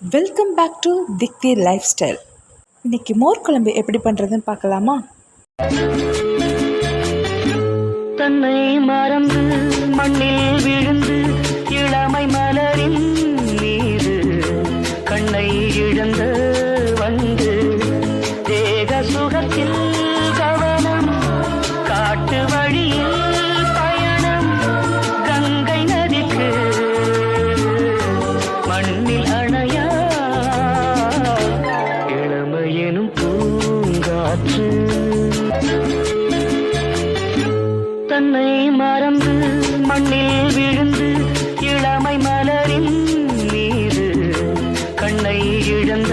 Welcome back to திக்தி lifestyle இன்னைக்கு மோர் குழம்பு எப்படி பண்ணுறதுன்னு பார்க்கலாமா? தன்னை மறந்து மண்ணில் விழுந்து இளமை மலரின் மீது கண்ணை இழந்த வந்து தேக சுகத்தில் கவனம் காட்டு வழியில் பயணம் கங்கை நதிக்கு மண்ணில் அணையா எனும் பூங்காற்று. தன்னை மறந்து மண்ணில் விழுந்து இளமை மலரின் மீது கண்ணை இழந்த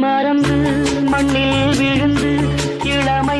மறந்து மண்ணில் விழுந்து இளமை